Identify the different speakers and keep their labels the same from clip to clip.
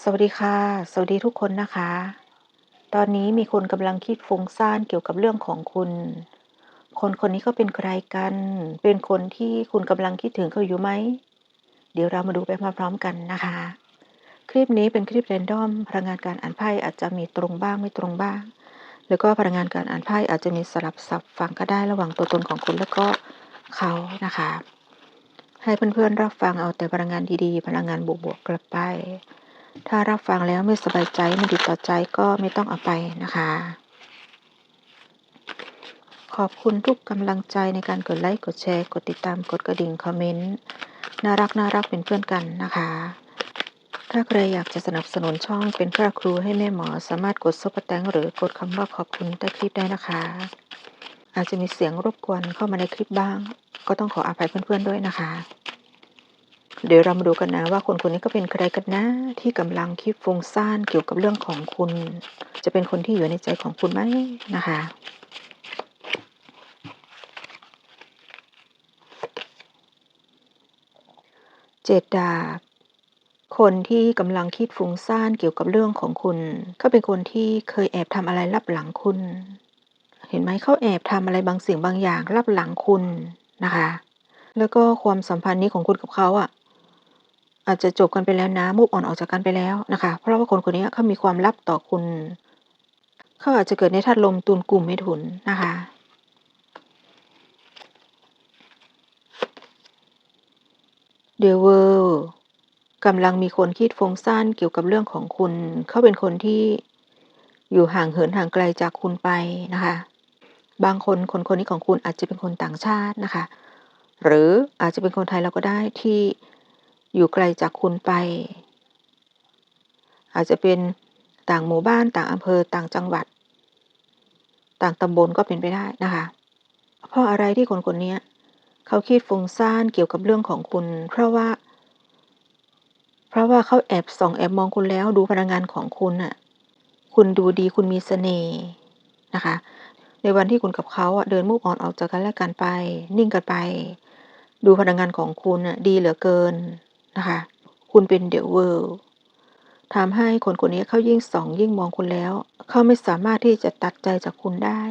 Speaker 1: สวัสดีค่ะ สวัสดีทุกคนนะคะ ตอนนี้มีคนกำลังคิดฟุ้งซ่านเกี่ยวกับเรื่องของคุณ คนคนนี้เขาเป็นใครกัน เป็นคนที่คุณกำลังคิดถึงเขาอยู่ไหม เดี๋ยวเรามาดูไปพร้อมๆกันนะคะ คลิปนี้เป็นคลิปแรนดอม พลังงานการอ่านไพ่อาจจะมีตรงบ้างไม่ตรงบ้าง แล้วก็พลังงานการอ่านไพ่อาจจะมีสลับสับฟังก็ได้ระหว่างตัวตนของคุณแล้วก็เขานะคะ ให้เพื่อนๆรับฟังเอาแต่พลังงานดีๆ พลังงานบวกๆกลับไป ถ้ารับฟังแล้วไม่สบายใจไม่ดีต่อใจก็ไม่ต้องเอาไปนะคะ ขอบคุณทุกกำลังใจในการกดไลค์กดแชร์กดติดตามกดกระดิ่งคอมเมนต์น่ารักน่ารักเป็นเพื่อนกันนะคะ ถ้าใครอยากจะสนับสนุนช่องเป็นค่าครูให้แม่หมอสามารถกดซุปเปอร์แตงหรือกดคำว่าขอบคุณใต้คลิปได้นะคะ อาจจะมีเสียงรบกวนเข้ามาในคลิปบ้าง ก็ต้องขออภัยเพื่อนๆด้วยนะคะ เดี๋ยวเรามาดูกันนะว่าคนคนนี้ก็เป็นใครกันนะ ที่กำลังคิดฟุ้งซ่านเกี่ยวกับเรื่องของคุณ จะเป็นคนที่อยู่ในใจของคุณไหมนะคะเจ็ดดาบคนที่กำลังคิดฟุ้งซ่านเกี่ยวกับเรื่องของคุณ เขาเป็นคนที่เคยแอบทำอะไรลับหลังคุณ เห็นไหมเขาแอบทำอะไรบางสิ่งบางอย่างลับหลังคุณนะคะ แล้วก็ความสัมพันธ์นี้ของคุณกับเขาอะ อาจจะจบกันไปแล้วนะมุกอ่อนออกจากกันไปแล้วนะคะ เพราะว่าคนคนนี้เขามีความลับต่อคุณ เขาอาจจะเกิดในธาตุลมตุลกลุ่มไม่ถุนนะคะ เดวเวอร์กำลังมีคนคิดฟงซ่านเกี่ยวกับเรื่องของคุณ เขาเป็นคนที่อยู่ห่างเหินห่างไกลจากคุณไปนะคะ บางคนคนคนนี้ของคุณอาจจะเป็นคนต่างชาตินะคะ หรืออาจจะเป็นคนไทยเราก็ได้ที่ อยู่ไกลจากคุณไป อาจจะเป็นต่างหมู่บ้านต่างอำเภอต่างจังหวัด ต่างตำบลก็เป็นไปได้นะคะ เพราะอะไรที่คนคนนี้เขาคิดฟุ้งซ่านเกี่ยวกับเรื่องของคุณ เพราะว่า เพราะว่าเขาแอบส่องแอบมองคุณแล้วดูพลังงานของคุณน่ะคุณดูดีคุณมีเสน่ห์นะคะ ในวันที่คุณกับเขาเดินมุกอ่อนออกจากกันและกันไป นิ่งกันไป ดูพลังงานของคุณน่ะดีเหลือเกิน นะคะ คุณเป็นเดอะเวิลด์ทำให้คนคนนี้เขายิ่งส่อง ยิ่งมองคุณแล้ว เขาไม่สามารถที่จะตัดใจจากคุณได้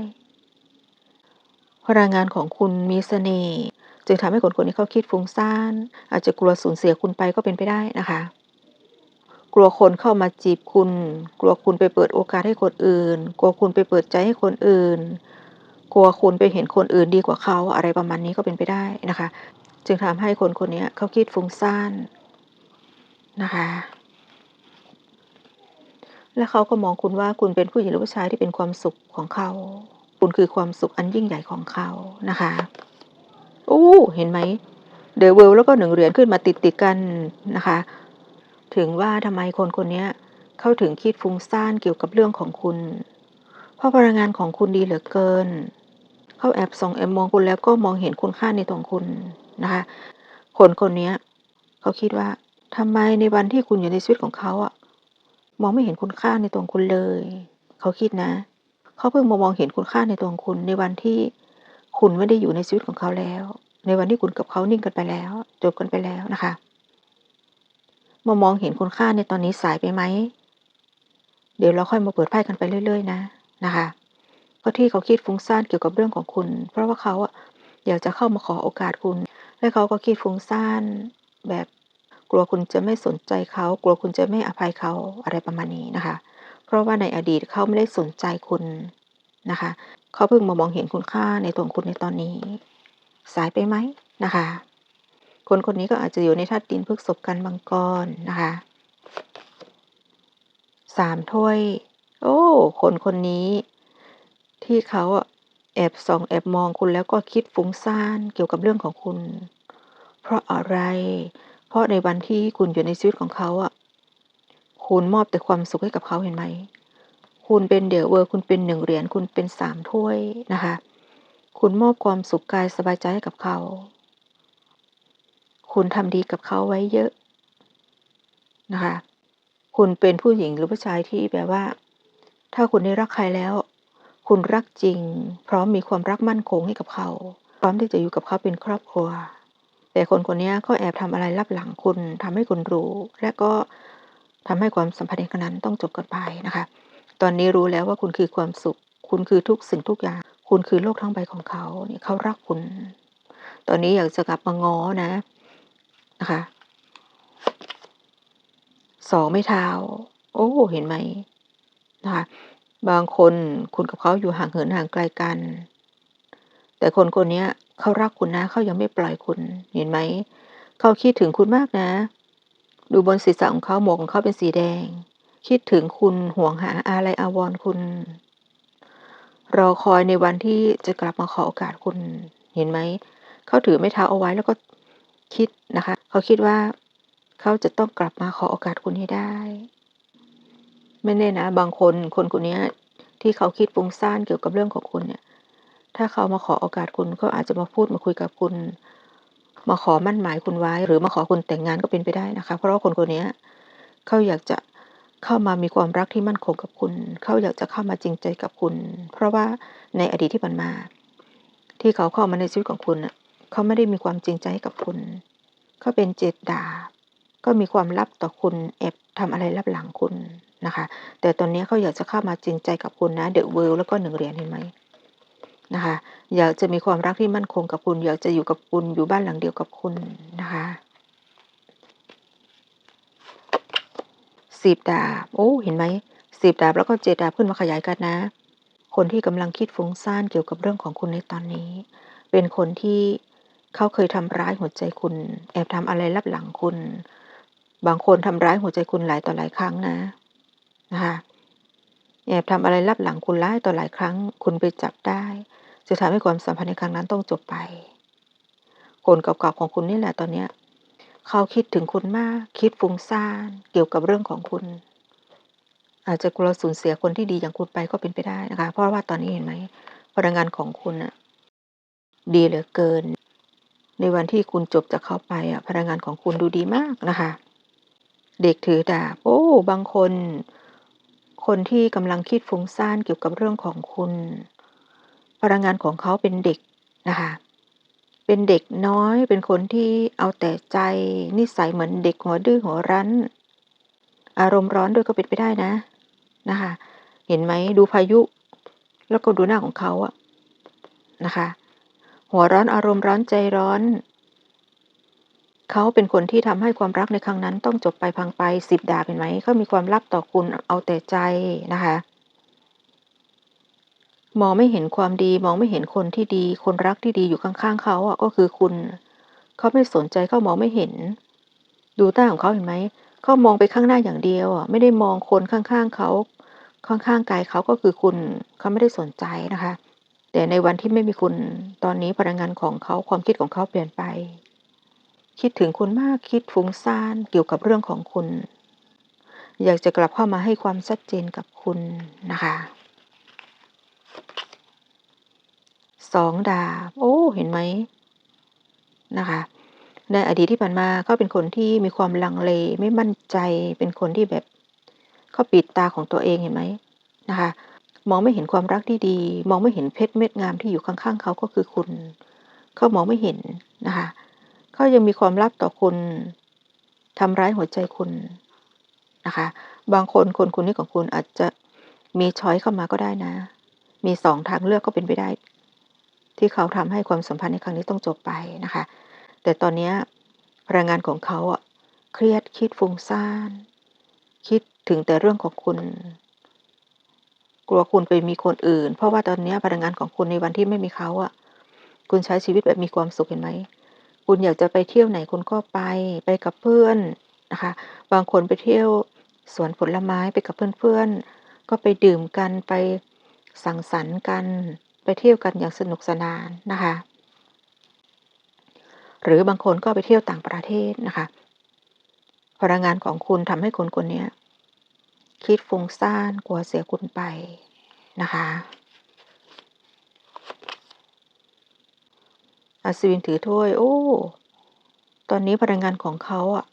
Speaker 1: พลังงานของคุณมีเสน่ห์จึงทำให้คนคนนี้เขาคิดฟุ้งซ่าน อาจจะกลัวสูญเสียคุณไปก็เป็นไปได้นะคะ กลัวคนเข้ามาจีบคุณ กลัวคุณไปเปิดโอกาสให้คนอื่น กลัวคุณไปเปิดใจให้คนอื่น กลัวคุณไปเห็นคนอื่นดีกว่าเขาอะไรประมาณนี้ก็เป็นไปได้นะคะ จึงทำให้คนคนนี้เขาคิดฟุ้งซ่านนะคะ และเขาก็มองคุณว่าคุณเป็นผู้หญิงหรือผู้ชายที่เป็นความสุขของเขา คุณคือความสุขอันยิ่งใหญ่ของเขานะคะโอ้เห็นไหมเดอะเวิลแล้วก็หนึ่งเหรียญขึ้นมาติดติดกันนะคะ ถึงว่าทำไมคนคนนี้เขาถึงคิดฟุ้งซ่านเกี่ยวกับเรื่องของคุณ เพราะพลังงานของคุณดีเหลือเกินเขาแอบส่องแอบมองคุณแล้วก็มองเห็นคุณค่าในตัวคุณ นะคะ คนคนนี้เขาคิดว่าทำไมในวันที่คุณอยู่ในชีวิตของเขาอะมองไม่เห็นคุณค่าในตัวคุณเลย เขาคิดนะ เขาเพิ่งมามองเห็นคุณค่าในตัวคุณ ในวันที่คุณไม่ได้อยู่ในชีวิตของเขาแล้ว ในวันที่คุณกับเขานิ่งกันไปแล้วจบกันไปแล้วนะคะมามองเห็นคุณค่าในตอนนี้สายไปไหม เดี๋ยวเราค่อยมาเปิดไพ่กันไปเรื่อย ๆ นะนะคะก็ที่เขาคิดฟุ้งซ่านเกี่ยวกับเรื่องของคุณ เพราะว่าเขาอะอยากจะเข้ามาขอโอกาสคุณ และเขาก็คิดฟุ้งซ่านแบบกลัวคุณจะไม่สนใจเขา กลัวคุณจะไม่อภัยเขาอะไรประมาณนี้นะคะ เพราะว่าในอดีตเขาไม่ได้สนใจคุณนะคะ เขาเพิ่งมามองเห็นคุณค่าในตัวคุณในตอนนี้ สายไปไหมนะคะ คนคนนี้ก็อาจจะอยู่ในธาตุดินพฤกษบกันมังกรนะคะสามถ้วย โอ้ คนคนนี้ ที่เขาแอบส่องแอบมองคุณแล้วก็คิดฟุ้งซ่านเกี่ยวกับเรื่องของคุณ ราะอะไร เพราะในวันที่คุณอยู่ในชีวิตของเขาอะ คุณมอบแต่ความสุขให้กับเขาเห็นไหม คุณเป็นเดอะเวอร์ คุณเป็นหนึ่งเหรียญ คุณเป็นสามถ้วยนะคะ คุณมอบความสุขกายสบายใจให้กับเขา คุณทำดีกับเขาไว้เยอะนะคะ คุณเป็นผู้หญิงหรือผู้ชายที่แบบว่า ถ้าคุณได้รักใครแล้ว คุณรักจริง พร้อมมีความรักมั่นคงให้กับเขา พร้อมที่จะอยู่กับเขาเป็นครอบครัว แต่คนคนนี้ก็แอบทำอะไรลับหลังคุณทำให้คุณรู้ และก็ทำให้ความสัมพันธ์ในครั้งนั้นต้องจบกันไปนะคะ ตอนนี้รู้แล้วว่าคุณคือความสุข คุณคือทุกสิ่งทุกอย่าง คุณคือโลกทั้งใบของเขาเนี่ยเขารักคุณ ตอนนี้อยากจะกลับมาง้อนะนะคะสองไม่เท้า โอ้เห็นไหมนะคะบางคนคุณกับเขาอยู่ห่างเหินห่างไกลกัน แต่คนคนนี้ เขารักคุณนะ เขายังไม่ปล่อยคุณ เห็นไหม เขาคิดถึงคุณมากนะ ดูบนศีรษะของเขาหมวกของเขาเป็นสีแดง คิดถึงคุณห่วงหาอะไรอาวรคุณ รอคอยในวันที่จะกลับมาขอโอกาสคุณ เห็นไหม เขาถือไม่เท้าเอาไว้แล้วก็คิดนะคะ เขาคิดว่า เขาจะต้องกลับมาขอโอกาสคุณให้ได้ ไม่แน่นะ บางคนคนคนนี้ที่เขาคิดฟุ้งซ่านเกี่ยวกับเรื่องของคุณเนี่ย ถ้าเขามาขอโอกาสคุณเขาอาจจะมาพูดมาคุยกับคุณ มาขอมั่นหมายคุณไว้ หรือมาขอคุณแต่งงานก็เป็นไปได้นะคะ เพราะว่าคนคนนี้เขาอยากจะเข้ามามีความรักที่มั่นคงกับคุณ เขาอยากจะเข้ามาจริงใจกับคุณ เพราะว่าในอดีตที่ผ่านมา ที่เขาเข้ามาในชีวิตของคุณเขาไม่ได้มีความจริงใจกับคุณ เขาเป็นเจตดา ก็มีความลับต่อคุณแอบทำอะไรลับหลังคุณนะคะ แต่ตอนนี้เขาอยากจะเข้ามาจริงใจกับคุณนะเดอะเวิลด์แล้วก็หนึ่งเหรียญเห็นไหม นะคะ อยากจะมีความรักที่มั่นคงกับคุณ อยากจะอยู่กับคุณอยู่บ้านหลังเดียวกับคุณนะคะสิบดาบโอ้เห็นไหมสิบดาบแล้วก็เจดาบขึ้นมาขยายกันนะ คนที่กำลังคิดฟุ้งซ่านเกี่ยวกับเรื่องของคุณในตอนนี้ เป็นคนที่เขาเคยทำร้ายหัวใจคุณ แอบทำอะไรลับหลังคุณ บางคนทำร้ายหัวใจคุณหลายต่อหลายครั้งนะนะคะแอบทำอะไรลับหลังคุณหลายต่อหลายครั้ง คุณไปจับได้ จะทำให้ความสัมพันธ์ในครั้งนั้นต้องจบไป คนเก่าๆของคุณนี่แหละตอนเนี้ยเขาคิดถึงคุณมากคิดฟุ้งซ่านเกี่ยวกับเรื่องของคุณ อาจจะกลัวสูญเสียคนที่ดีอย่างคุณไปก็เป็นไปได้นะคะ เพราะว่าตอนนี้เห็นไหมพลังงานของคุณอะดีเหลือเกิน ในวันที่คุณจบจากเขาไปอะพลังงานของคุณดูดีมากนะคะ เด็กถือดาบโอ้บางคน คนที่กำลังคิดฟุ้งซ่านเกี่ยวกับเรื่องของคุณ พลังงานของเขาเป็นเด็กนะคะ เป็นเด็กน้อย เป็นคนที่เอาแต่ใจ นิสัยเหมือนเด็กหัวดื้อหัวรั้น อารมณ์ร้อนด้วยก็เป็นไปได้นะนะคะ เห็นไหมดูพายุ แล้วก็ดูหน้าของเขาอะนะคะ หัวร้อนอารมณ์ร้อนใจร้อน เขาเป็นคนที่ทำให้ความรักในครั้งนั้นต้องจบไปพังไปสิบดาบเห็นไหมเขามีความลับต่อคุณเอาแต่ใจนะคะ มองไม่เห็นความดี มองไม่เห็นคนที่ดี คนรักที่ดีอยู่ข้างๆเขาอะก็คือคุณ เขาไม่สนใจเขามองไม่เห็น ดูตาของเขาเห็นไหมเขามองไปข้างหน้าอย่างเดียวอะไม่ได้มองคนข้างๆเขา ข้างๆกายเขาก็คือคุณเขาไม่ได้สนใจนะคะ แต่ในวันที่ไม่มีคุณตอนนี้พลังงานของเขาความคิดของเขาเปลี่ยนไป คิดถึงคุณมากคิดฟุ้งซ่านเกี่ยวกับเรื่องของคุณ อยากจะกลับเข้ามาให้ความชัดเจนกับคุณนะคะ สองดาบ โอ้ เห็นไหมนะคะ ในอดีตที่ผ่านมาเขาเป็นคนที่มีความลังเลไม่มั่นใจ เป็นคนที่แบบเขาปิดตาของตัวเองเห็นไหมนะคะ มองไม่เห็นความรักที่ดี มองไม่เห็นเพชรเม็ดงามที่อยู่ข้างๆเขาก็คือคุณ เขามองไม่เห็นนะคะเขายังมีความลับต่อคุณทำร้ายหัวใจคุณนะคะ บางคนคนคนนี้ของคุณอาจจะมีช้อยเข้ามาก็ได้นะ มีสองทางเลือกก็เป็นไปได้ ที่เขาทำให้ความสัมพันธ์ในครั้งนี้ต้องจบไปนะคะ แต่ตอนนี้พลังงานของเขาอะเครียดคิดฟุ้งซ่าน คิดถึงแต่เรื่องของคุณ กลัวคุณไปมีคนอื่น เพราะว่าตอนนี้พลังงานของคุณในวันที่ไม่มีเขาอะ คุณใช้ชีวิตแบบมีความสุขเห็นไหมคุณอยากจะไปเที่ยวไหนคุณก็ไปไปกับเพื่อนนะคะ บางคนไปเที่ยวสวนผลไม้ไปกับเพื่อนๆก็ไปดื่มกันไป สังสรรค์กันไปเที่ยวกันอย่างสนุกสนานนะคะ หรือบางคนก็ไปเที่ยวต่างประเทศนะคะ พลังงานของคุณทำให้คนคนนี้คิดฟุ้งซ่านกลัวเสียคุณไปนะคะ อัศวินถือถ้วย โอ้ ตอนนี้พลังงานของเขาอะ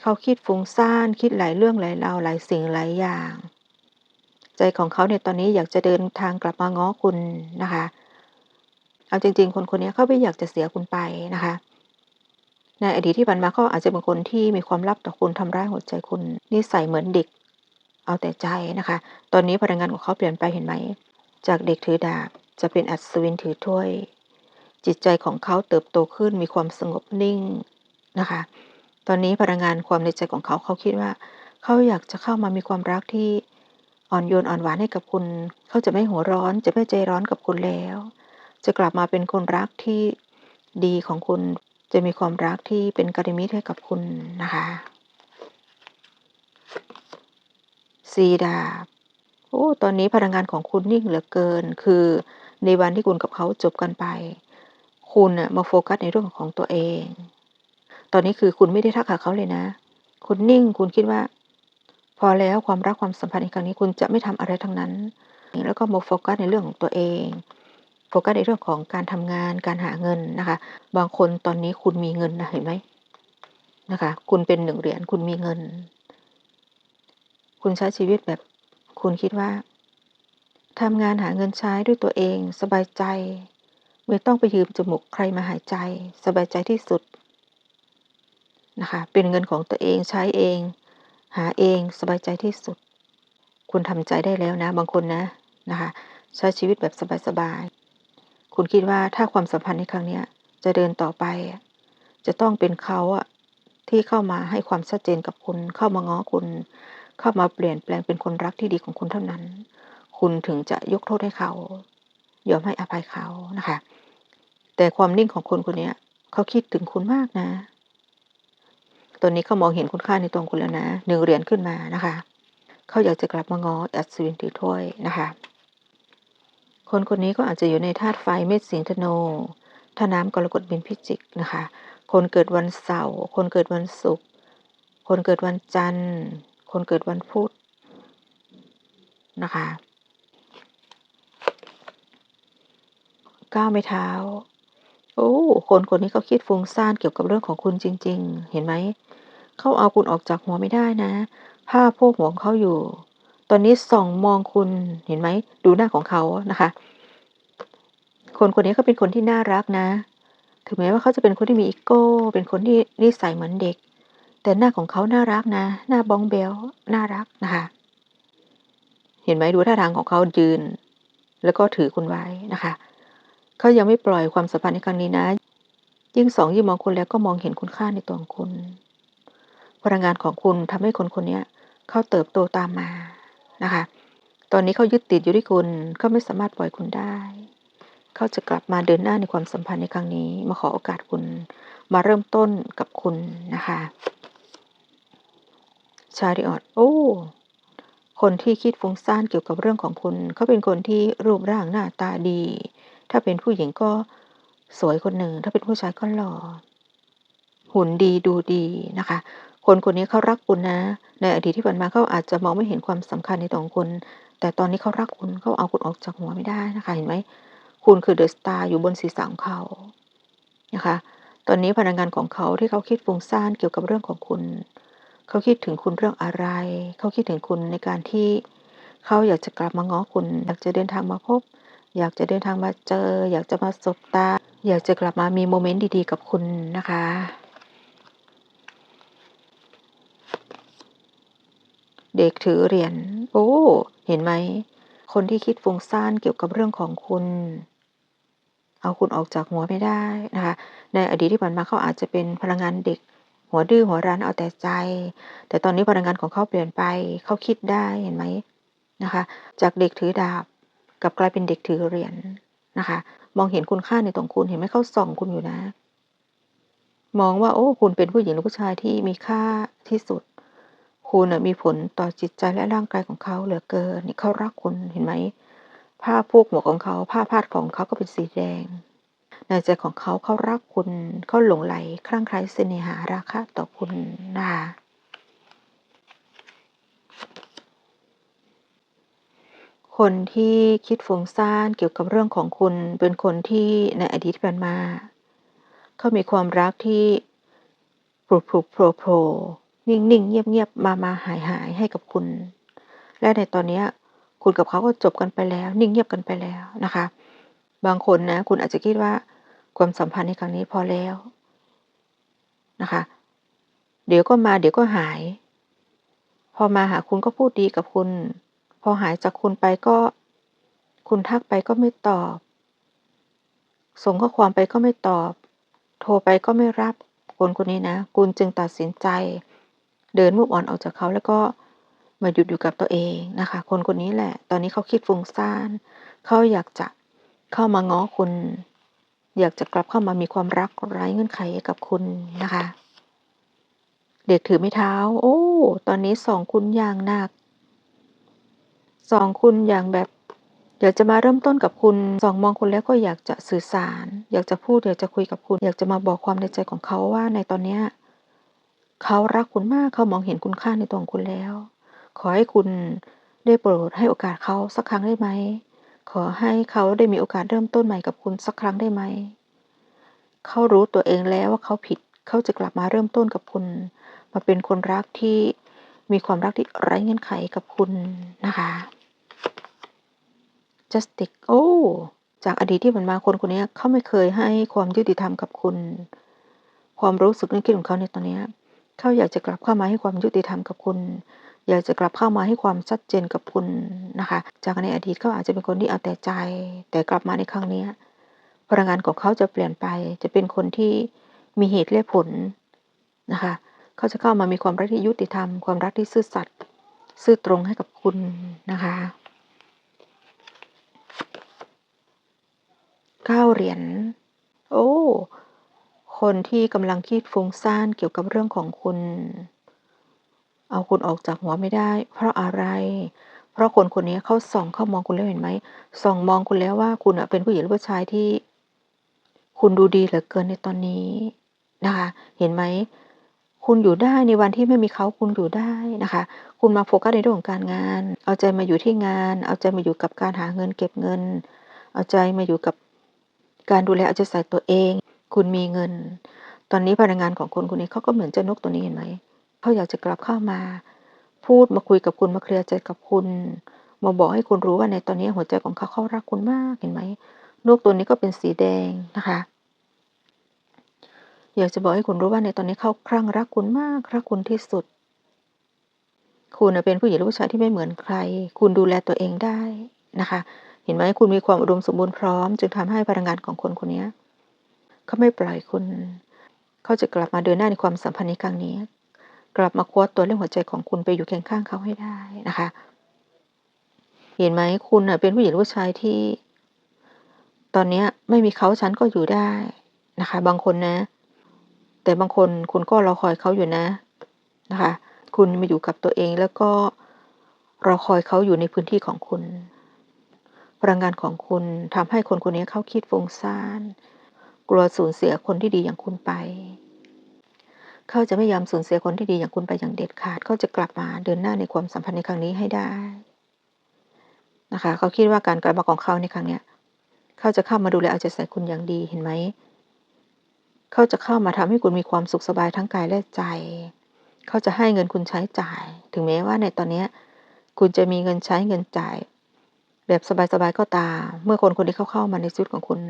Speaker 1: เขาคิดฟุ้งซ่านคิดหลายเรื่องหลายราวหลายสิ่งหลายอย่าง ใจของเขาเนี่ยตอนนี้อยากจะเดินทางกลับมาง้อคุณนะคะ เอาจริง ๆ คนคนนี้เขาไม่อยากจะเสียคุณไปนะคะ ในอดีตที่ผ่านมาเขาอาจจะเป็นคนที่มีความลับต่อคุณทำร้ายหัวใจคุณนิสัยเหมือนเด็ก เอาแต่ใจนะคะ ตอนนี้พลังงานของเขาเปลี่ยนไปเห็นไหม จากเด็กถือดาบจะเป็นอัศวินถือถ้วย จิตใจของเขาเติบโตขึ้นมีความสงบนิ่งนะคะ ตอนนี้พลังงานความในใจของเขาเขาคิดว่า เขาอยากจะเข้ามามีความรักที่ อ่อนโยนอ่อนหวานให้กับคุณ เขาจะไม่หัวร้อน จะไม่ใจร้อนกับคุณแล้ว จะกลับมาเป็นคนรักที่ดีของคุณ จะมีความรักที่เป็นกัลยาณมิตรให้กับคุณนะคะสีดาบโอ้ ตอนนี้พลังงานของคุณนิ่งเหลือเกิน คือในวันที่คุณกับเขาจบกันไป คุณน่ะมาโฟกัสในเรื่องของตัวเอง ตอนนี้คือคุณไม่ได้ทักหาเขาเลยนะ คุณนิ่ง คุณคิดว่า พอแล้วความรักความสัมพันธ์ในครั้งนี้คุณจะไม่ทำอะไรทั้งนั้น แล้วก็มาโฟกัสในเรื่องของตัวเองโฟกัสในเรื่องของการทำงานการหาเงินนะคะ บางคนตอนนี้คุณมีเงินนะเห็นไหมนะคะ คุณเป็นหนึ่งเหรียญคุณมีเงิน คุณใช้ชีวิตแบบ คุณคิดว่าทำงานหาเงินใช้ด้วยตัวเอง สบายใจ ไม่ต้องไปยืมจมูกใครมาหายใจ สบายใจที่สุดนะคะ เป็นเงินของตัวเองใช้เอง หาเองสบายใจที่สุด คุณทำใจได้แล้วนะ บางคนนะนะคะใช้ชีวิตแบบสบายๆคุณคิดว่าถ้าความสัมพันธ์ในครั้งนี้จะเดินต่อไป จะต้องเป็นเขาอะที่เข้ามาให้ความชัดเจนกับคุณ เข้ามาง้อคุณ เข้ามาเปลี่ยนแปลงเป็นคนรักที่ดีของคุณเท่านั้น คุณถึงจะยกโทษให้เขา ยอมให้อภัยเขานะคะ แต่ความนิ่งของคนคนนี้เขาคิดถึงคุณมากนะ ตอนนี้เขามองเห็นคุณค่าในตัวคุณแล้วนะหนึ่งเหรียญขึ้นมานะคะ เขาอยากจะกลับมาง้ออัศวินถือถ้วยนะคะ คนคนนี้ก็อาจจะอยู่ในธาตุไฟเมษสิงห์ธนูท่าน้ำกรกฎบินพิจิกนะคะ คนเกิดวันเสาร์ คนเกิดวันศุกร์ คนเกิดวันจันทร์ คนเกิดวันพุธนะคะก้าวไม่เท้า โอ้ คนคนนี้เขาคิดฟุ้งซ่านเกี่ยวกับเรื่องของคุณจริง ๆ เห็นไหม เขาเอาคุณออกจากหัวไม่ได้นะภาพพวกหัวของเขาอยู่ ตอนนี้ส่องมองคุณเห็นไหม ดูหน้าของเขานะคะ คนคนนี้เขาเป็นคนที่น่ารักนะ ถึงแม้ว่าเขาจะเป็นคนที่มีอีโก้ เป็นคนที่นิสัยเหมือนเด็ก แต่หน้าของเขาน่ารักนะ หน้าบองเบลน่ารักนะคะ เห็นไหมดูท่าทางของเขายืน แล้วก็ถือคุณไว้นะคะเขายังไม่ปล่อยความสัมพันธ์ในครั้งนี้นะ ยิ่งสองยิ่งมองคุณแล้วก็มองเห็นคุณค่าในตัวของคุณ พลังงานของคุณทำให้คนคนนี้เขาเติบโตตามมานะคะ ตอนนี้เขายึดติดอยู่ที่คุณเขาไม่สามารถปล่อยคุณได้ เขาจะกลับมาเดินหน้าในความสัมพันธ์ในครั้งนี้ มาขอโอกาสคุณ มาเริ่มต้นกับคุณนะคะชาริออตโอ้คนที่คิดฟุ้งซ่านเกี่ยวกับเรื่องของคุณ เขาเป็นคนที่รูปร่างหน้าตาดี ถ้าเป็นผู้หญิงก็สวยคนหนึ่ง ถ้าเป็นผู้ชายก็หล่อ หุ่นดีดูดีนะคะ คนคนนี้เขารักคุณนะ ในอดีตที่ผ่านมาเขาอาจจะมองไม่เห็นความสำคัญในตัวของคุณ แต่ตอนนี้เขารักคุณเขาเอาคุณออกจากหัวไม่ได้นะคะ เห็นไหม คุณคือเดอะสตาร์อยู่บนศีรษะของเขา นะคะ ตอนนี้พลังงานของเขาที่เขาคิดฟุ้งซ่านเกี่ยวกับเรื่องของคุณ เขาคิดถึงคุณเรื่องอะไร เขาคิดถึงคุณในการที่เขาอยากจะกลับมาง้อคุณ อยากจะเดินทางมาพบ อยากจะเดินทางมาเจอ อยากจะมาสบตา อยากจะกลับมามีโมเมนต์ดีๆ กับคุณนะคะ เด็กถือเหรียญ โอ้ เห็นไหม คนที่คิดฟุ้งซ่านเกี่ยวกับเรื่องของคุณ เอาคุณออกจากหัวไม่ได้นะคะ ในอดีตที่ผ่านมาเขาอาจจะเป็นพลังงานเด็ก หัวดื้อหัวรั้นเอาแต่ใจ แต่ตอนนี้พลังงานของเขาเปลี่ยนไป เขาคิดได้เห็นไหมนะคะ จากเด็กถือดาบกับกลายเป็นเด็กถือเหรียญนะคะ มองเห็นคุณค่าในตรงคุณเห็นไหมเขาส่องคุณอยู่นะ มองว่าโอ้คุณเป็นผู้หญิงหรือผู้ชายที่มีค่าที่สุด คุณมีผลต่อจิตใจและร่างกายของเขาเหลือเกิน นี่เขารักคุณเห็นไหม ผ้าพูกหมวกของเขา ผ้าพาดของเขาก็เป็นสีแดง ในใจของเขาเขารักคุณ เขาหลงไหลคลั่งไคล้เสน่หาราคะต่อคุณนะคะคนที่คิดฟุ้งซ่านเกี่ยวกับเรื่องของคุณเป็นคนที่ในอดีตที่ผ่านมา เขามีความรักที่ปลุกปลุกโผล่โผล่ นิ่งนิ่งเงียบเงียบมามาหายหายให้กับคุณ และในตอนนี้คุณกับเขาก็จบกันไปแล้ว นิ่งเงียบกันไปแล้วนะคะ บางคนนะคุณอาจจะคิดว่าความสัมพันธ์ในครั้งนี้พอแล้วนะคะ เดี๋ยวก็มาเดี๋ยวก็หาย พอมาหาคุณก็พูดดีกับคุณ พอหายจากคุณไปก็ คุณทักไปก็ไม่ตอบ ส่งข้อความไปก็ไม่ตอบ โทรไปก็ไม่รับคนคนนี้นะ คุณจึงตัดสินใจ เดินมุกอ่อนออกจากเขาแล้วก็มาหยุดอยู่กับตัวเองนะคะ คนคนนี้แหละ ตอนนี้เขาคิดฟุ้งซ่านเขาอยากจะเข้ามาง้อคุณ อยากจะกลับเข้ามามีความรักไร้เงื่อนไขกับคุณนะคะ เด็กถือไม้เท้า โอ้ ตอนนี้สองคุณอย่างหนักสองคุณอย่างแบบอยากจะมาเริ่มต้นกับคุณสองมองคุณแล้วก็อยากจะสื่อสาร อยากจะพูดอยากจะคุยกับคุณ อยากจะมาบอกความในใจของเขาว่าในตอนเนี้ย เขารักคุณมากเขามองเห็นคุณค่าในตัวของคุณแล้ว ขอให้คุณได้โปรดให้โอกาสเขาสักครั้งได้ไหม ขอให้เขาได้มีโอกาสเริ่มต้นใหม่กับคุณสักครั้งได้ไหม เขารู้ตัวเองแล้วว่าเขาผิด เขาจะกลับมาเริ่มต้นกับคุณ มาเป็นคนรักที่มีความรักที่ไร้เงื่อนไขกับคุณนะคะ justic โอ้จากอดีตที่ผ่านมาคนคนนี้เขาไม่เคยให้ความยุติธรรมกับคุณ ความรู้สึกนึกคิดของเขาในตอนนี้ เขาอยากจะกลับเข้ามาให้ความยุติธรรมกับคุณ อยากจะกลับเข้ามาให้ความชัดเจนกับคุณนะคะ จากในอดีตเขาอาจจะเป็นคนที่เอาแต่ใจ แต่กลับมาในครั้งนี้พลังงานของเขาจะเปลี่ยนไป จะเป็นคนที่มีเหตุและผลนะคะ เขาจะเข้ามามีความรักที่ยุติธรรม ความรักที่ซื่อสัตย์ ซื่อตรงให้กับคุณนะคะเก้าเหรียญ โอ้ คนที่กำลังคิดฟุ้งซ่านเกี่ยวกับเรื่องของคุณ เอาคุณออกจากหัวไม่ได้ เพราะอะไร เพราะคนคนนี้เขาส่องเข้ามองคุณแล้วเห็นไหมส่องมองคุณแล้วว่าคุณเป็นผู้หญิงหรือผู้ชายที่ คุณดูดีเหลือเกินในตอนนี้นะคะ เห็นไหมคุณอยู่ได้ในวันที่ไม่มีเขาคุณอยู่ได้นะคะ คุณมาโฟกัสในเรื่องของการงาน เอาใจมาอยู่ที่งาน เอาใจมาอยู่กับการหาเงินเก็บเงิน เอาใจมาอยู่กับการดูแลเอาใจใส่ตัวเอง คุณมีเงิน ตอนนี้พนักงานของคนคนนี้เขาก็เหมือนเจ้านกตัวนี้เห็นไหมเขาอยากจะกลับเข้ามา พูดมาคุยกับคุณมาเคลียร์ใจกับคุณมาบอกให้คุณรู้ว่าในตอนนี้หัวใจของเขาเขารักคุณมากเห็นไหมนกตัวนี้ก็เป็นสีแดงนะคะ อยากจะบอกให้คุณรู้ว่าในตอนนี้เขาคลั่งรักคุณมากรักคุณที่สุด คุณเป็นผู้หญิงหรือผู้ชายที่ไม่เหมือนใคร คุณดูแลตัวเองได้นะคะ เห็นไหมคุณมีความอุดมสมบูรณ์พร้อม จึงทำให้พลังงานของคนคนนี้ เขาไม่ปล่อยคุณ เขาจะกลับมาเดินหน้าในความสัมพันธ์ในครั้งนี้ กลับมาคว้าตัวเรื่องหัวใจของคุณไปอยู่เคียงข้างเขาให้ได้นะคะ เห็นไหมคุณเป็นผู้หญิงผู้ชายที่ ตอนนี้ไม่มีเขาฉันก็อยู่ได้นะคะ บางคนนะ แต่บางคนคุณก็รอคอยเขาอยู่นะนะคะ คุณมาอยู่กับตัวเองแล้วก็รอคอยเขาอยู่ในพื้นที่ของคุณพลังงานของคุณทำให้คนคนนี้เขาคิดฟุ้งซ่าน กลัวสูญเสียคนที่ดีอย่างคุณไป เขาจะไม่ยอมสูญเสียคนที่ดีอย่างคุณไปอย่างเด็ดขาด เขาจะกลับมาเดินหน้าในความสัมพันธ์ในครั้งนี้ให้ได้ นะคะ เขาคิดว่าการกลับมาของเขาในครั้งนี้เขาจะเข้ามาดูแลเอาใจใส่คุณอย่างดีเห็นไหม เขาจะเข้ามาทำให้คุณมีความสุขสบายทั้งกายและใจ เขาจะให้เงินคุณใช้จ่าย ถึงแม้ว่าในตอนนี้คุณจะมีเงินใช้เงินจ่าย แบบสบายๆก็ตาม เมื่อคนคนที่เขาเข้ามาในชีวิตของคุณ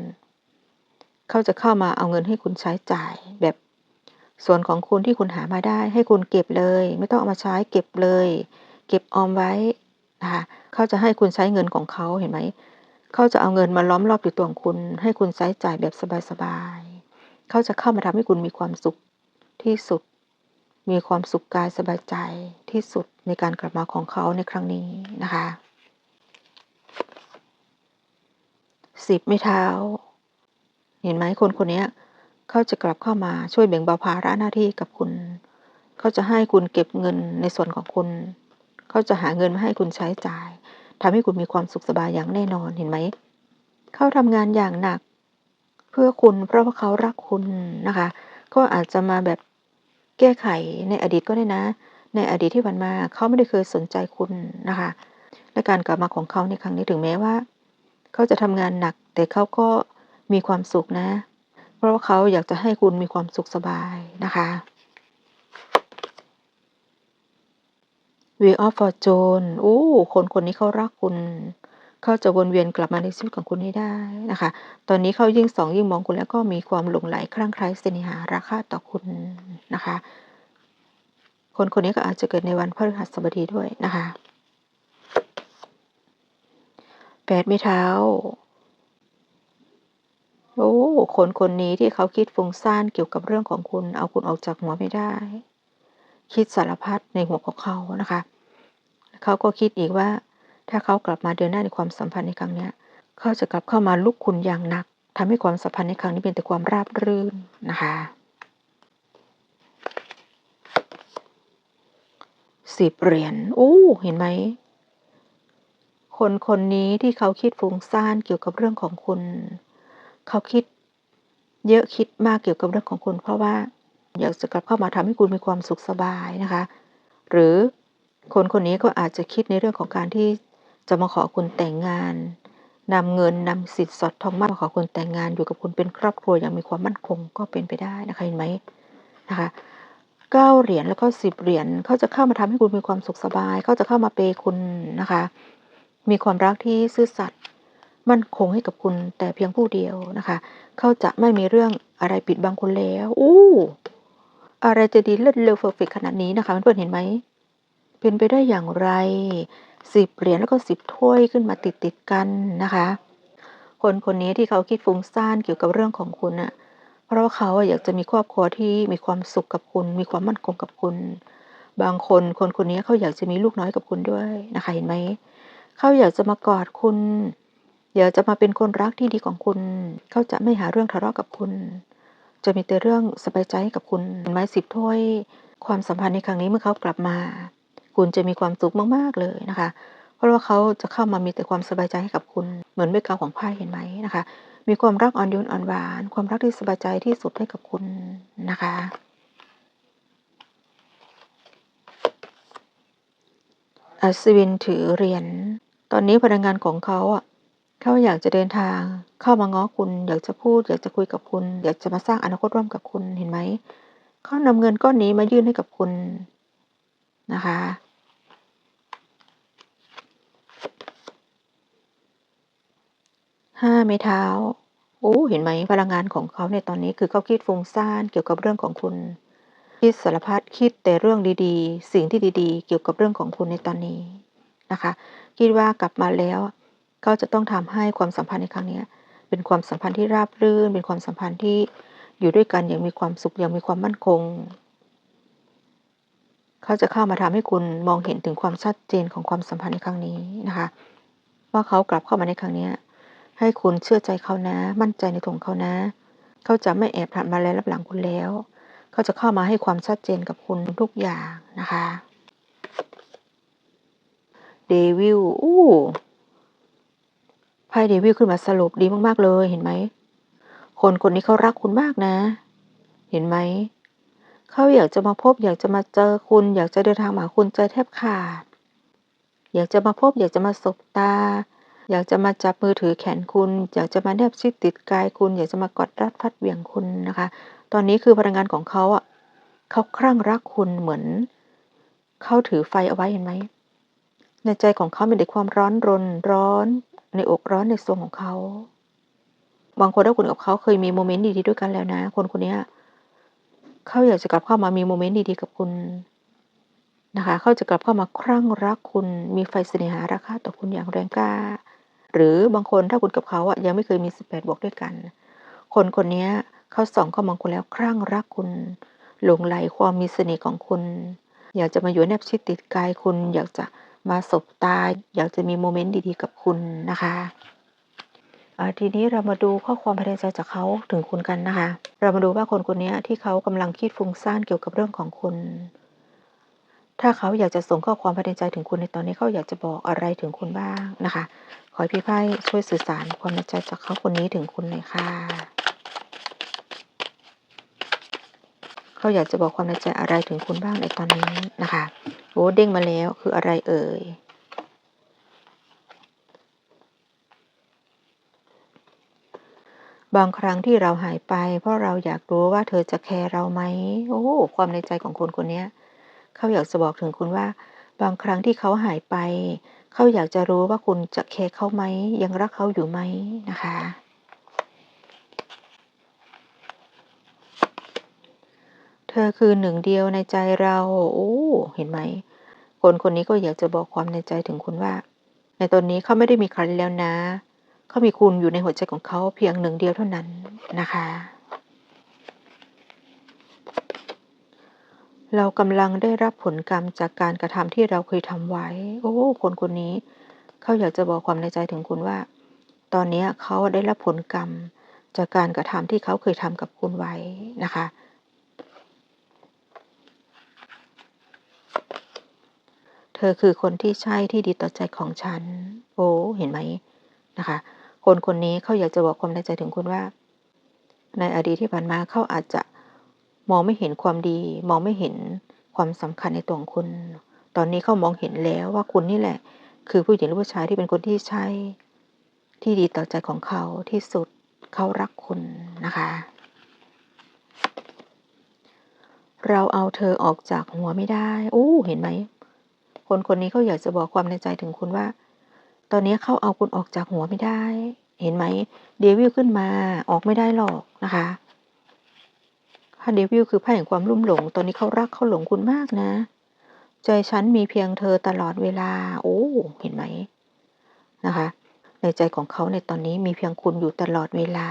Speaker 1: เขาจะเข้ามาเอาเงินให้คุณใช้จ่ายแบบส่วนของคุณที่คุณหามาได้ ให้คุณเก็บเลย ไม่ต้องเอามาใช้เก็บเลย เก็บออมไว้นะคะเขาจะให้คุณใช้เงินของเขาเห็นไหมเขาจะเอาเงินมาล้อมรอบอยู่ตัวของคุณ ให้คุณใช้จ่ายแบบสบายๆเขาจะเข้ามาทำให้คุณมีความสุขที่สุด มีความสุขกายสบายใจที่สุดในการกลับมาของเขาในครั้งนี้นะคะสิบไม่เท้า เห็นไหมคนคนนี้เขาจะกลับเข้ามาช่วยแบ่งเบาภาระหน้าที่กับคุณ เขาจะให้คุณเก็บเงินในส่วนของคุณ เขาจะหาเงินมาให้คุณใช้จ่ายทำให้คุณมีความสุขสบายอย่างแน่นอนเห็นไหม เขาทำงานอย่างหนัก เพื่อคุณเพราะว่าเขารักคุณนะคะ ก็อาจจะมาแบบแก้ไขในอดีตก็ได้นะ ในอดีตที่ผ่านมาเขาไม่ได้เคยสนใจคุณนะคะและการกลับมาของเขาในครั้งนี้ถึงแม้ว่า เขาจะทำงานหนัก แต่เขาก็ มีความสุขนะ เพราะว่าเขาอยากจะให้คุณมีความสุขสบายนะคะ Way of Fortune โอ้ คนคนนี้เขารักคุณ เขาจะวนเวียนกลับมาในชีวิตของคุณให้ได้นะคะ ตอนนี้เขายิ่งสองยิ่งมองคุณแล้วก็มีความหลงไหลคลั่งไคล้เสน่หาราคาต่อคุณนะคะ คนคนนี้ก็อาจจะเกิดในวันพฤหัสบดีด้วยนะคะแปดไม้เท้า โอ้คนคนนี้ที่เขาคิดฟุ้งซ่านเกี่ยวกับเรื่องของคุณ เอาคุณออกจากหัวไม่ได้ คิดสารพัดในหัวของเขานะคะเขาก็คิดอีกว่า ถ้าเขากลับมาเดินหน้าในความสัมพันธ์ในครั้งนี้เขาจะกลับเข้ามาลุกคุณอย่างหนักทำให้ความสัมพันธ์ในครั้งนี้เป็นแต่ความราบรื่นนะคะสิบเหรียญโอ้เห็นไหมคนคนนี้ที่เขาคิดฟุ้งซ่านเกี่ยวกับเรื่องของคุณ เขาคิด เยอะคิดมากเกี่ยวกับเรื่องของคุณ เพราะว่าอยากจะกลับเข้ามาทำให้คุณมีความสุขสบายนะคะ หรือคนคนนี้ก็อาจจะคิดในเรื่องของการที่จะมาขอคุณแต่งงานนำเงินนำสิทธิ์สอดทองมั่นมาขอคุณแต่งงานอยู่กับคุณเป็นครอบครัวอย่างมีความมั่นคงก็เป็นไปได้นะคะเห็นไหมนะคะเก้าเหรียญแล้วก็สิบเหรียญเขาจะเข้ามาทำให้คุณมีความสุขสบายเขาจะเข้ามาเปย์คุณนะคะ มีความรักที่ซื่อสัตย์ มั่นคงให้กับคุณแต่เพียงผู้เดียวนะคะ เขาจะไม่มีเรื่องอะไรปิดบังคุณแล้วอู้อะไรจะดีเลิศเร็วเฟอร์เฟกขนาดนี้นะคะเพื่อนเห็นไหมเป็นไปได้อย่างไรสิบเหรียญแล้วก็สิบถ้วยขึ้นมาติดติดกันนะคะ คนคนนี้ที่เขาคิดฟุ้งซ่านเกี่ยวกับเรื่องของคุณอะเพราะว่าเขาอยากจะมีครอบครัวที่มีความสุขกับคุณ มีความมั่นคงกับคุณ บางคนคนคนนี้เขาอยากจะมีลูกน้อยกับคุณด้วยนะคะ เห็นไหมเขาอยากจะมากอดคุณ อยากจะมาเป็นคนรักที่ดีของคุณ เขาจะไม่หาเรื่องทะเลาะกับคุณ จะมีแต่เรื่องสบายใจให้กับคุณไม้สิบถ้วย ความสัมพันธ์ในครั้งนี้เมื่อเขากลับมา คุณจะมีความสุขมากๆเลยนะคะ เพราะว่าเขาจะเข้ามามีแต่ความสบายใจให้กับคุณ เหมือนเมกาของไพ่เห็นไหมนะคะ มีความรักอ่อนโยนอ่อนหวาน ความรักที่สบายใจที่สุดให้กับคุณนะคะอัศวินถือเหรียญ ตอนนี้พนักงานของเขาอะ เขาอยากจะเดินทาง เข้ามาง้อคุณ อยากจะพูด อยากจะคุยกับคุณ อยากจะมาสร้างอนาคตร่วมกับคุณ เห็นไหม เขานำเงินก้อนนี้มายื่นให้กับคุณนะคะ ห้าไม้เท้าโอ้เห็นไหมพลังงานของเขาในตอนนี้คือเขาคิดฟุ้งซ่านเกี่ยวกับเรื่องของคุณ คิดสารพัดคิดแต่เรื่องดีๆ สิ่งที่ดีๆ เกี่ยวกับเรื่องของคุณในตอนนี้นะคะ คิดว่ากลับมาแล้ว ก็จะต้องทำให้ความสัมพันธ์ในครั้งนี้เป็นความสัมพันธ์ที่ราบรื่น เป็นความสัมพันธ์ที่อยู่ด้วยกันอย่างมีความสุขอย่างมีความมั่นคง เขาจะเข้ามาทำให้คุณมองเห็นถึงความชัดเจนของความสัมพันธ์ในครั้งนี้นะคะ ว่าเขากลับเข้ามาในครั้งนี้ให้คุณเชื่อใจเขานะ มั่นใจในถงเขานะ เขาจะไม่แอบผ่านมาแล้วรับหลังคุณแล้ว เขาจะเข้ามาให้ความชัดเจนกับคุณทุกอย่างนะคะเดวิล อู้ พ่เดวิลขึ้นมาสรุปดีมากๆเลยเห็นไหม คนคนนี้เขารักคุณมากนะ เห็นไหม เขาอยากจะมาพบ อยากจะมาเจอคุณ อยากจะเดินทางมาคุณใจแทบขาด อยากจะมาพบ อยากจะมาสบตา อยากจะมาจับมือถือแขนคุณ อยากจะมาแนบชิดติดกายคุณ อยากจะมากอดรัดพัดเบี่ยงคุณนะคะ ตอนนี้คือพลังงานของเขาอะเขาคลั่งรักคุณเหมือนเขาถือไฟเอาไว้เห็นไหมในใจของเขามีแต่ความร้อนรนร้อน ในอกร้อนในทรงของเขา บางคนถ้าคุณกับเขาเคยมีโมเมนต์ดีๆด้วยกันแล้วนะ คนคนนี้เขาอยากจะกลับเข้ามามีโมเมนต์ดีๆกับคุณนะคะเขาจะกลับเข้ามาครั่งรักคุณมีไฟเสน่หาราคาต่อคุณอย่างแรงกล้า หรือบางคนถ้าคุณกับเขาอะยังไม่เคยมีสิบแปดบวกด้วยกัน คนคนนี้เขาส่องเข้ามาคุณแล้วครั่งรักคุณหลงไหลความมีเสน่ห์ของคุณ อยากจะมาอยู่แนบชิดติดกายคุณอยากจะ มาสบตา อยากจะมีโมเมนต์ดีๆ กับคุณนะคะทีนี้เรามาดูข้อความภายในใจจากเขาถึงคุณกันนะคะ เรามาดูว่าคนคนนี้ที่เขากำลังคิดฟุ้งซ่านเกี่ยวกับเรื่องของคุณ ถ้าเขาอยากจะส่งข้อความภายในใจถึงคุณในตอนนี้เขาอยากจะบอกอะไรถึงคุณบ้างนะคะ ขอให้พี่ไพ่ช่วยสื่อสารความในใจจากเขาคนนี้ถึงคุณหน่อยค่ะ เขาอยากจะบอกความในใจอะไรถึงคุณบ้างในตอนนี้นะคะโอ้เด้งมาแล้วคืออะไรเอ่ยบางครั้งที่เราหายไป เพราะเราอยากรู้ว่าเธอจะแคร์เราไหมโอ้ความในใจของคนคนนี้เขาอยากจะบอกถึงคุณว่า บางครั้งที่เขาหายไป เขาอยากจะรู้ว่าคุณจะแคร์เขาไหมยังรักเขาอยู่ไหมนะคะ เธ อคือหนึ่งเดียวในใจเรา โอ้ เห็นไหม คนคนนี้ก็อยากจะบอกความในใจถึงคุณว่า ในตอนนี้เขาไม่ได้มีใครแล้วนะ เขามีคุณอยู่ในหัวใจของเขาเพียงหนึ่งเดียวเท่านั้นนะคะ เรากำลังได้รับผลกรรมจากการกระทำที่เราเคยทำไว้ โอ้ คนคนนี้ เขาอยากจะบอกความในใจถึงคุณว่า ตอนนี้เขาได้รับผลกรรมจากการกระทำที่เขาเคยทำกับคุณไว้นะคะ เธอคือคนที่ใช่ที่ดีต่อใจของฉัน โอ้เห็นไหมนะคะ คนคนนี้เขาอยากจะบอกความในใจถึงคุณว่า ในอดีตที่ผ่านมาเขาอาจจะมองไม่เห็นความดี มองไม่เห็นความสำคัญในตัวของคุณ ตอนนี้เขามองเห็นแล้วว่าคุณนี่แหละ คือผู้หญิงหรือผู้ชายที่เป็นคนที่ใช่ที่ดีต่อใจของเขาที่สุดเขารักคุณนะคะ เราเอาเธอออกจากหัวไม่ได้ โอ้ เห็นไหม คนคนนี้เขาอยากจะบอกความในใจถึงคุณว่า ตอนนี้เขาเอาคุณออกจากหัวไม่ได้ เห็นไหม เดวิลขึ้นมาออกไม่ได้หรอกนะคะถ้าเดวิลคือไพ่แห่งความลุ่มหลง ตอนนี้เขารักเขาหลงคุณมากนะ ใจฉันมีเพียงเธอตลอดเวลา โอ้ เห็นไหมนะคะ ในใจของเขาในตอนนี้มีเพียงคุณอยู่ตลอดเวลา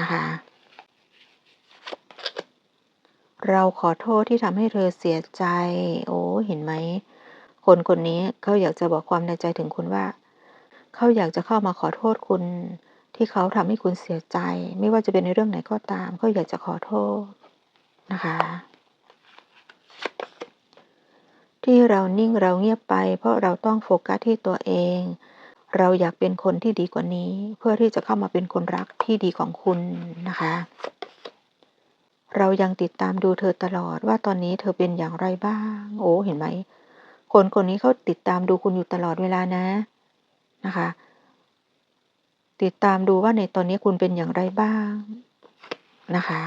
Speaker 1: นะคะเราขอโทษที่ทำให้เธอเสียใจ โอ้ เห็นไหม คนคนนี้เขาอยากจะบอกความในใจถึงคุณว่า เขาอยากจะเข้ามาขอโทษคุณ ที่เขาทำให้คุณเสียใจ ไม่ว่าจะเป็นในเรื่องไหนก็ตาม เขาอยากจะขอโทษนะคะ ที่เรานิ่งเราเงียบไป เพราะเราต้องโฟกัสที่ตัวเอง เราอยากเป็นคนที่ดีกว่านี้ เพื่อที่จะเข้ามาเป็นคนรักที่ดีของคุณนะคะเรายังติดตามดูเธอตลอดว่าตอนนี้เธอเป็นอย่างไรบ้าง โอ้ เห็นไหม คนคนนี้เขาติดตามดูคุณอยู่ตลอดเวลานะนะคะ ติดตามดูว่าในตอนนี้คุณเป็นอย่างไรบ้างนะคะ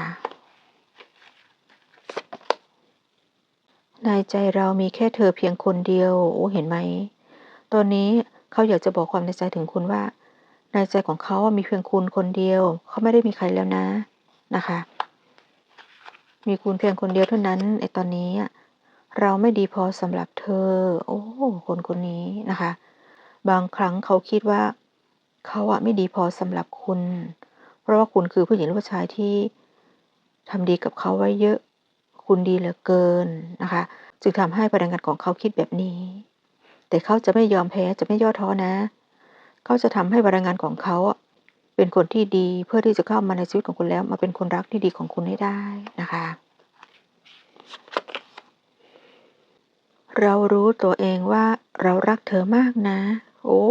Speaker 1: ในใจเรามีแค่เธอเพียงคนเดียว โอ้ เห็นไหม ตอนนี้เขาอยากจะบอกความในใจถึงคุณว่า ในใจของเขามีเพียงคุณคนเดียว เขาไม่ได้มีใครแล้วนะ นะคะ มีคุณเพียงคนเดียวเท่านั้นในตอนนี้ เราไม่ดีพอสำหรับเธอ โอ้ คนคนนี้นะคะ บางครั้งเขาคิดว่า เขาอะไม่ดีพอสำหรับคุณ เพราะว่าคุณคือผู้หญิงหรือผู้ชายที่ทำดีกับเขาไว้เยอะ คุณดีเหลือเกินนะคะ จึงทำให้พลังงานของเขาคิดแบบนี้ แต่เขาจะไม่ยอมแพ้จะไม่ย่อท้อนะ เขาจะทำให้พลังงานของเขาเป็นคนที่ดีเพื่อที่จะเข้ามาในชีวิตของคุณแล้ว มาเป็นคนรักที่ดีของคุณให้ได้นะคะ เรารู้ตัวเองว่าเรารักเธอมากนะ โอ้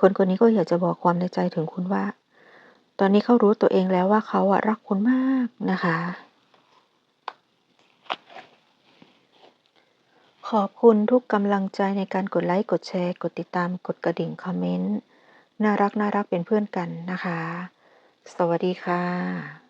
Speaker 1: คนคนนี้ก็อยากจะบอกความในใจถึงคุณว่า ตอนนี้เขารู้ตัวเองแล้วว่าเขาอะรักคุณมากนะคะ ขอบคุณทุกกำลังใจในการกดไลค์ กดแชร์ กดติดตาม กดกระดิ่ง คอมเมนต์ น่ารักน่ารักเป็นเพื่อนกันนะคะ สวัสดีค่ะ